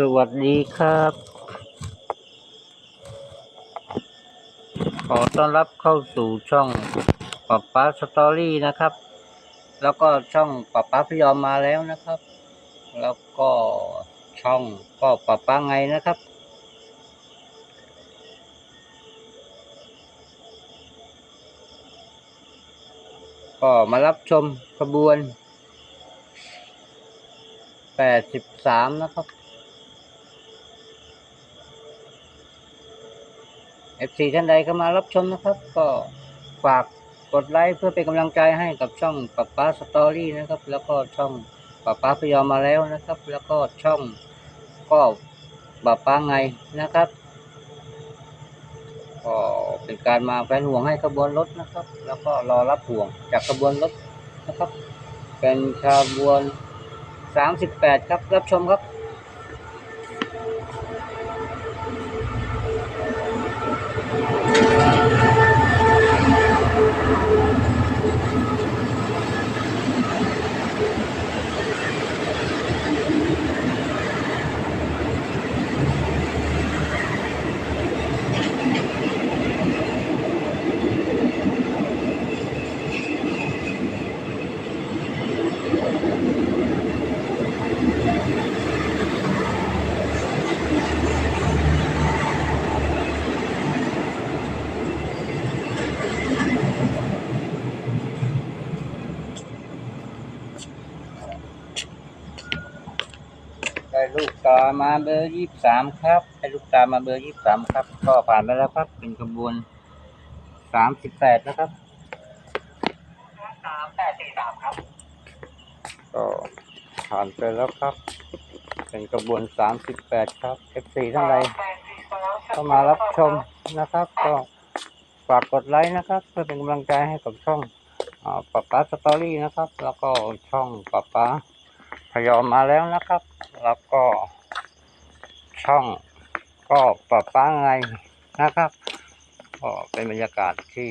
สวัสดีครับ ขอต้อนรับเข้าสู่ช่องป๊าป๊าสตอรี่นะครับ แล้วก็ช่องป๊าป๊าพยอมมาแล้วนะครับ แล้วก็ช่องก็ป๊าป๊าไงนะครับ ก็มารับชมขบวนแปดสิบสามนะครับ FC ท่านใดเข้ามารับชมนะครับ ก็ฝากกดไลค์เพื่อเป็นกำลังใจให้กับช่องป๊าป๊าสตอรี่นะครับ แล้วก็ช่องป๊าป๊าพยอมมาแล้วนะครับ แล้วก็ช่องก็ป๊าป๊าไงนะครับก็เป็นการมาแฟนห่วงให้ขบวนรถนะครับ แล้วก็รอรับห่วงจากขบวนรถนะครับ เป็นขบวนสามสิบแปดครับ รับชมครับ ได้ลูกตามาเบอร์ยี่สามครับได้ลูกตามาเบอร์ยี่สามครับ ก็ผ่านไปแล้วครับ เป็นขบวนสามสิบแปดนะครับสามแปดสี่สามครับ ก็ผ่านไปแล้วครับ เป็นกระบวนสามสิบแปดครับ F4 ท่านใดเข้ามารับชมนะครับ ก็ฝากกดไลค์นะครับ เพื่อเป็นกำลังใจให้กับช่องป๊าป๊าสตอรี่นะครับ แล้วก็ช่องป๊าป๊า พยอมมาแล้วนะครับ แล้วก็ ช่องก็ปรับป้าไงนะครับ ก็เป็นบรรยากาศที่